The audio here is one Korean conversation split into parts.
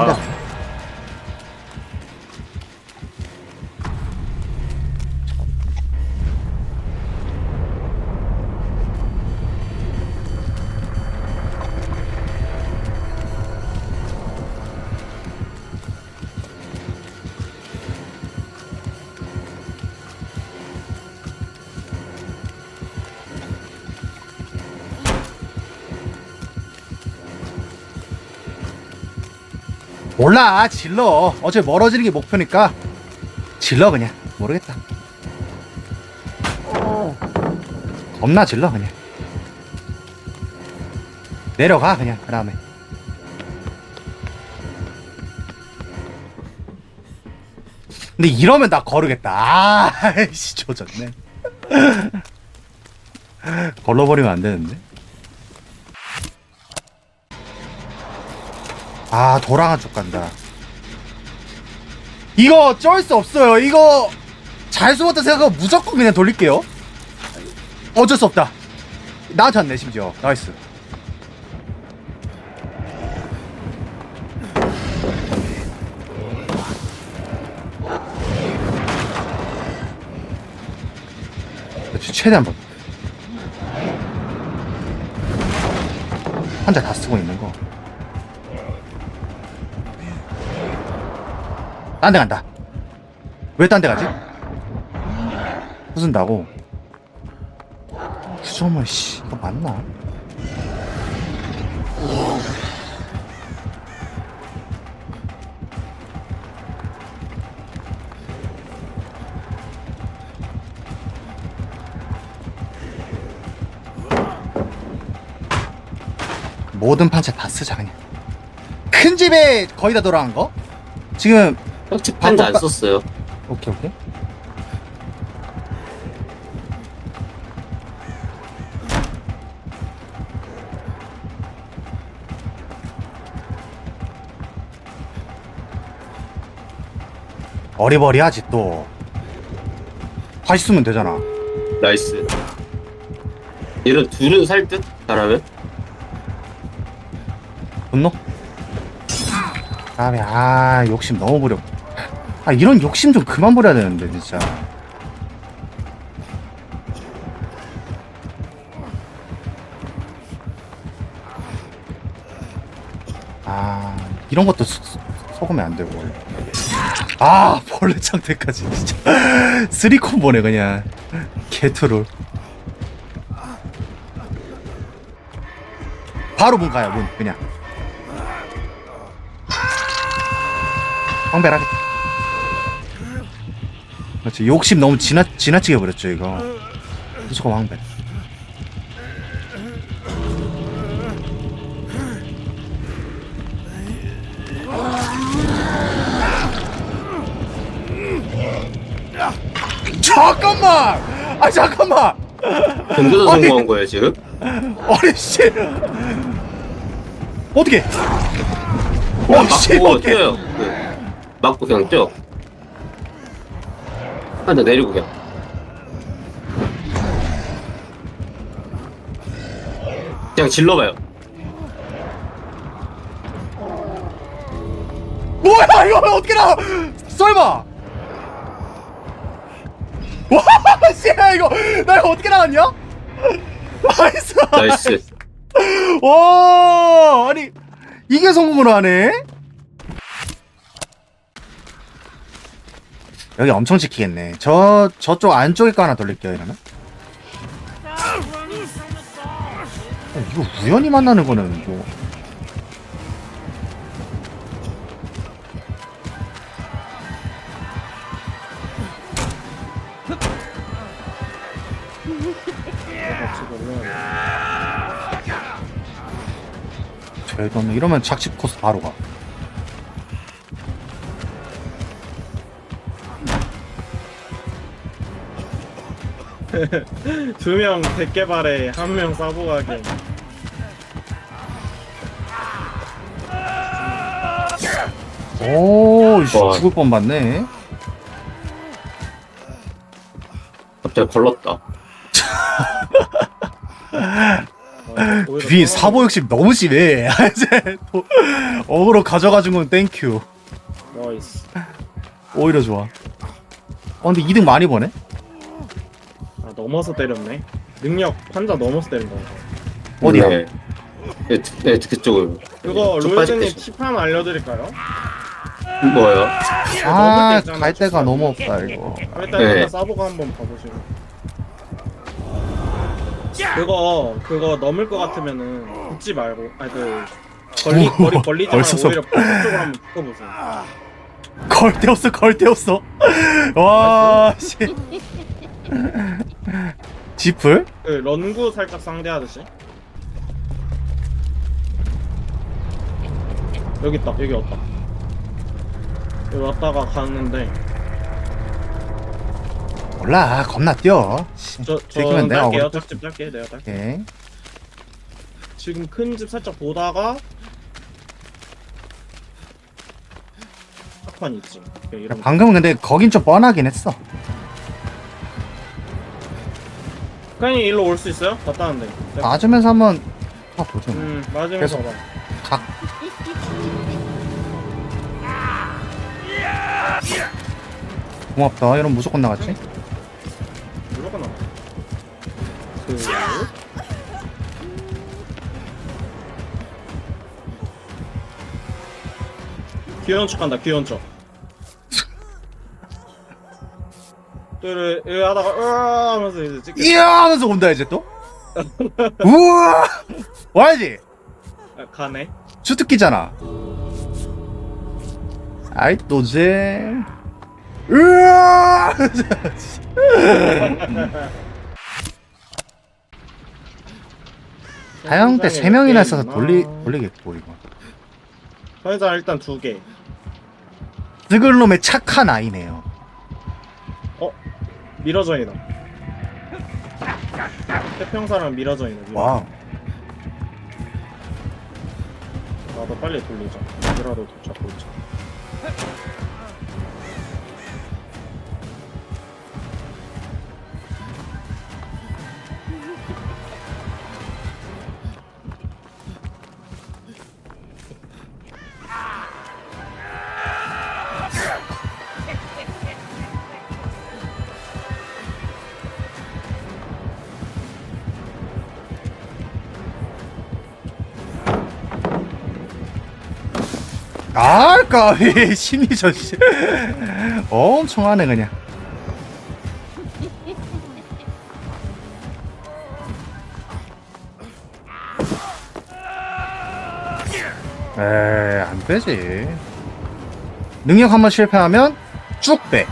오히 몰라 질러. 어제 멀어지는 게 목표니까. 질러 그냥. 모르겠다. 겁나 질러 그냥. 내려가 그냥 그 다음에. 근데 이러면 나 거르겠다. 아이씨 조졌네. 걸러버리면 안 되는데 아 도랑아 쪽 간다. 이거 쩔 수 없어요. 이거 잘 숨었다 생각하고 무조건 그냥 돌릴게요. 어쩔 수 없다. 나한테 왔네 심지어. 나이스. 최대한 번. 환자 다 쓰고 있는 거 딴 데 간다. 왜 딴 데 가지? 부순다고? 구조물 씨 이거 맞나? 모든 판차 다 쓰자 그냥 큰 집에 거의 다 돌아간 거? 지금 혁집 판자 안 바꿔- 썼어요. 오케이 오케이 어리버리하지 또 다시 쓰면 되잖아 나이스. 이런 둘은 살 듯? 잘하면? 분노? 다음에 아 욕심 너무 부려 아 이런 욕심 좀 그만 부려야 되는데 진짜. 아 이런 것도 소- 소- 속으면 안 되고. 아 벌레 창태까지 진짜. 쓰리 콤보네 그냥. 개트롤. 바로 문 가요 문 그냥. 황벨하게 그렇지 욕심 너무 지나, 지나치게 버렸죠 이거 무조건 황벨 잠깐만 아 잠깐만 아니. 성공한 거예요, 지금? 아니 씨 어떻게 그냥 오씨 맞고 어떻게 뛰어요. 네. 맞고 그냥 뛰어. 판자 내리고 그냥. 그냥 질러봐요. 뭐야 이거 어떻게 나와 설마 와씨 이거 나 이거 어떻게 나왔냐 나이스 나이스. 와 아니 이게 성공을 하네 여기 엄청 지키겠네. 저 저쪽 안쪽에 거 하나 돌릴게요 이러면. 어, 이거 우연히 만나는 거는 뭐 저희는 이러면 착집 코스 바로 가 두 명 대개발에 한명 싸고 가게. 오, 씨, 와. 죽을 뻔 봤네. 갑자기 걸렀다. 떨어져. 사보 욕심 너무 심해. 이제 어그로 가져가준 건 땡큐. 나이스 오히려 좋아. 어 근데 2등 많이 버네. 아 넘어서 때렸네 능력 환자 넘어서 때린 거 어디야? 네. 네, 네, 그쪽으로. 그거 빠질 로이즈님 때 팁 하나 알려드릴까요? 뭐요? 아, 넘을 때 있잖아, 갈 데가. 너무 없다 이거. 일단 네. 일단 사보가 한번 봐보시고 그거 그거 넘을 것 같으면은 붙지 말고 아니 그 걸리 거리 걸리지 말고 오히려 반대쪽으로 한번 붙어보세요 걸 데웠어, 걸 데웠어. 와, 씨. 지플? 그 런구 살짝 상대하듯이 여기 있다 여기 왔다 여기 왔다가 가는데 몰라, 겁나 뛰어. 씨, 저 들키면 저는 내가 딸게요 어그로 짝집 딸게 내가 딸게 오케이. 지금 큰 집 살짝 보다가 착판 있지 오케이, 방금은 근데 거긴 좀 뻔하긴 했어. 그냥 일로 올 수 있어요? 갔다 왔는데 맞으면서 한번 아 보죠. 음 맞으면서 계속. 봐 각. 고맙다. 이러면 무조건 나갔지. 무조건 나와 그 귀여운 척 한다 귀여운 척 또를 하다가 으아 하면서 이제 찍게 이야 하면서 온다 이제 또. 우와. 와야지. 아, 가네 주특기잖아. 아이 또제. 으아. 다영 때 세 명이나 있어서 돌리 돌리겠고 이거. 회사 일단 두개 스글놈의 착한 아이네요. 미러전이다 태평사랑 미러전이네 미러전. 와. 나도 빨리 돌리자 그라도 잡고 있자 아, 까비 심리전 씨. 엄청 하네 그냥. 에이, 안 되지. 능력 한번 실패하면 쭉 빼.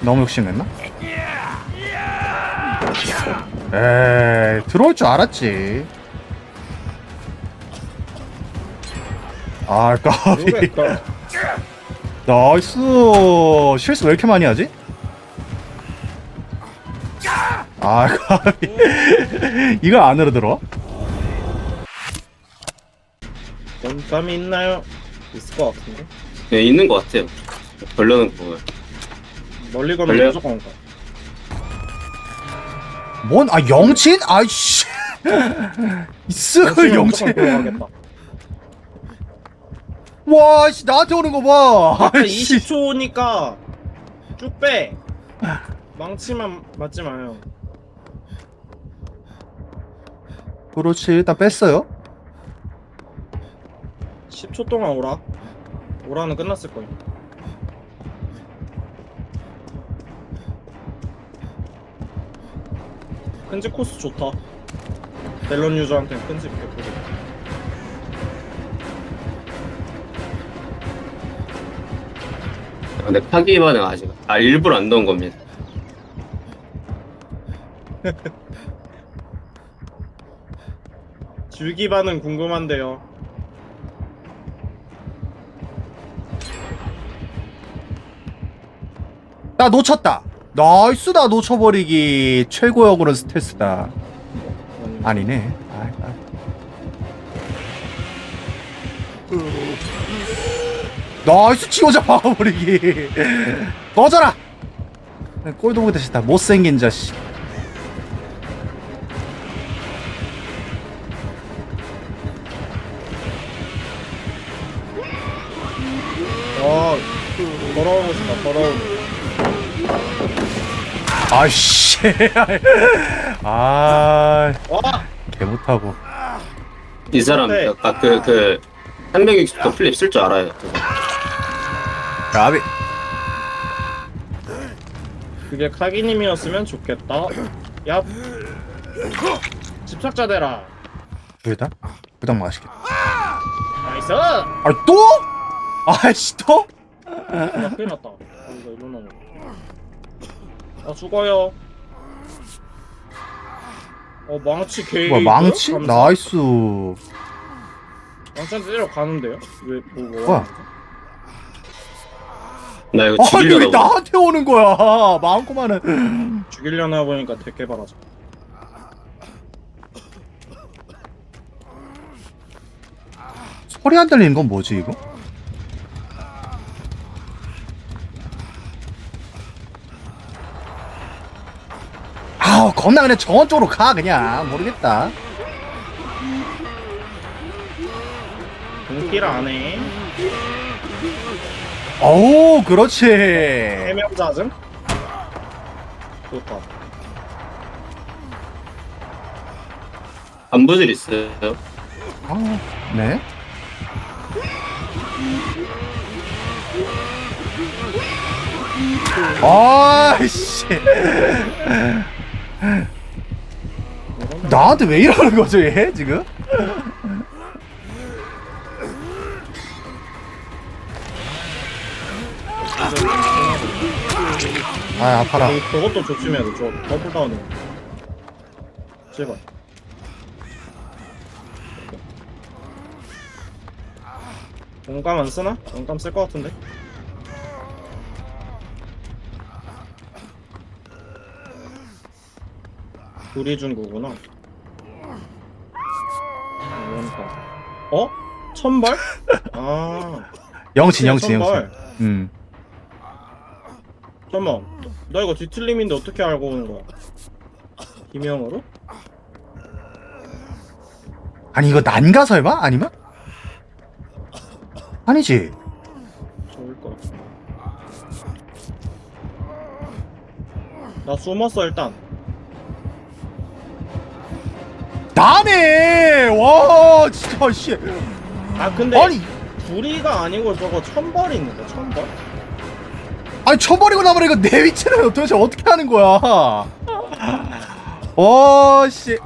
너무 욕심냈나? 에이, 들어올 줄 알았지. 아, 까비. 모르겠다 나이스. 실수 왜 이렇게 많이 하지? 아, 까비. 이걸 안으로 들어? 원감이 있나요? 있을 것 같은데 네, 있는 것 같아요. 벌려는 거. 멀리 가면 걸려요? 무조건 가 뭔, 아, 영친? 아이씨. 있을 영친. 들어가겠다 와, 씨, 나한테 오는 거 봐. 아이씨. 20초니까 쭉 빼. 망치만 맞지 마요. 그렇지, 일단 뺐어요. 10초 동안 오라. 오라는 끝났을 거예요. 큰집 코스 좋다. 멜론 유저한테는 큰집 개꿀이. 근데 파기 반응 아직. 아, 일부러 안 넣은 겁니다. 줄기반은 궁금한데요. 나 놓쳤다. 나이스, 나 놓쳐버리기. 최고역으로 스텔스다. 음, 아니네. 아, 아. 나이스, 지호자 박아버리기. 꺼져라. 꼴도 보기 싫다 못생긴 자식 아 더러운 아씨 아 와 개못하고 이 사람 네. 아까 그, 그 360도 플립 쓸 줄 알아요. 야비. 그게 카기님이었으면 좋겠다. 얍. 집착자 되라. 여기다 부당 맛있겠다. 나이스! 아 또? 아이씨 또? 야 큰일 났다. 여기서 일어나는 아 죽어요. 어 망치 개 뭐야 망치? 나이스. 망치한테 때려 가는데요? 왜 뭐, 뭐 뭐야? 나 이거 아니 왜 죽이려고. 나한테 오는 거야? 마음고만은. 죽이려나 보니까 대개발하자 소리 안 들리는 건 뭐지 이거? 아우 겁나 그냥 정원 쪽으로 가 그냥. 모르겠다. 동킬 안해 어우 그렇지 해명자증? 좋다 안부질 있어요. 아, 네 아이씨 나한테 왜 이러는 거죠 얘 지금? 아 아파라 그, 그것도 조심해야 돼. 저 더블 다운이. 제발. 용감 안 쓰나? 용감 쓸 것 같은데. 둘이 준 거구나. 아, 그러니까. 어? 천발? 아. 영친 천발. 영친 음 잠깐만 나 이거 뒤틀림인데 어떻게 알고 오는 거야 김영으로? 아니 이거 난가 설마? 아니면? 아니지 좋을 거. 나 숨었어 일단. 나네 와 진짜 씨 아 근데 아니 둘이가 아니고 저거 천벌이 있는데 천벌? 아니 쳐버리고 나버리고 내 위치는 도대체 어떻게 하는 거야 와 씨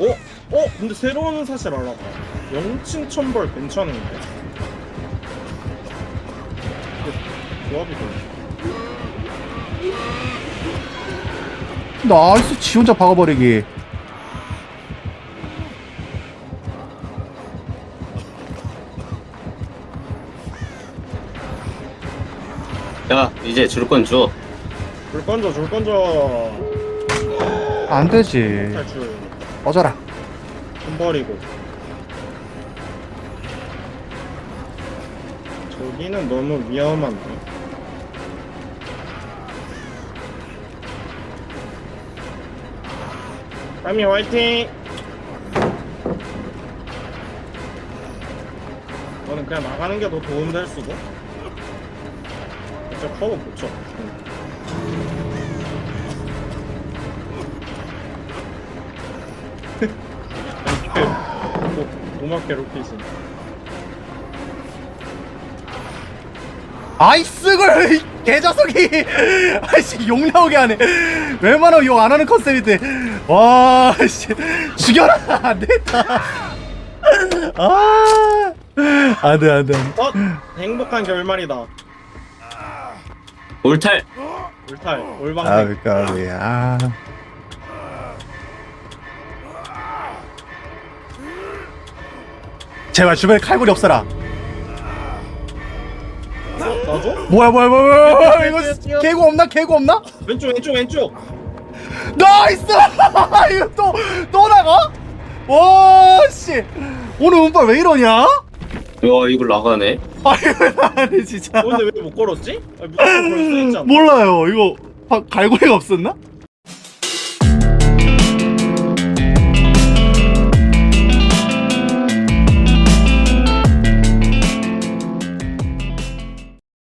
어? 어? 근데 새로운 사실 알아봐. 영친 천벌 괜찮은데? 이게 조합이 돼. 나이스 지 혼자 박아버리기 야 이제 줄 건 줘. 줄 건져 줄 건져. 안 되지 탈출. 꺼져라 천벌이고. 저기는 너무 위험한데. 까미 화이팅! 너는 그냥 나가는 게 더 도움될 수도. 진짜 커버 못 쳐. 도막 괴롭히신. 아이스걸 개자석이 아이씨 욕 나오게 하네 웬만하면 욕 안 하는 컨셉인데 와 씨 죽여라 안 되겠다 아 안돼 안돼 어? 행복한 결말이다. 올탈. 울탈, 올방. 아 그니까 아. 제발 주변에 칼굴이 없어라. 어, 나줘? 뭐야 뭐야 뭐야 뭐야, 뭐야 이거 개구 없나? 개구 없나? 왼쪽, 왼쪽, 왼쪽. 나이스! 이거 또 또 나가? 와 씨. 오늘 운빨 왜 이러냐 와 이걸 나가네. 아니 진짜 어, 근데 왜 못 걸었지? 아니, 무조건 걸수 있잖아. 몰라요 이거 바- 갈고리가 없었나?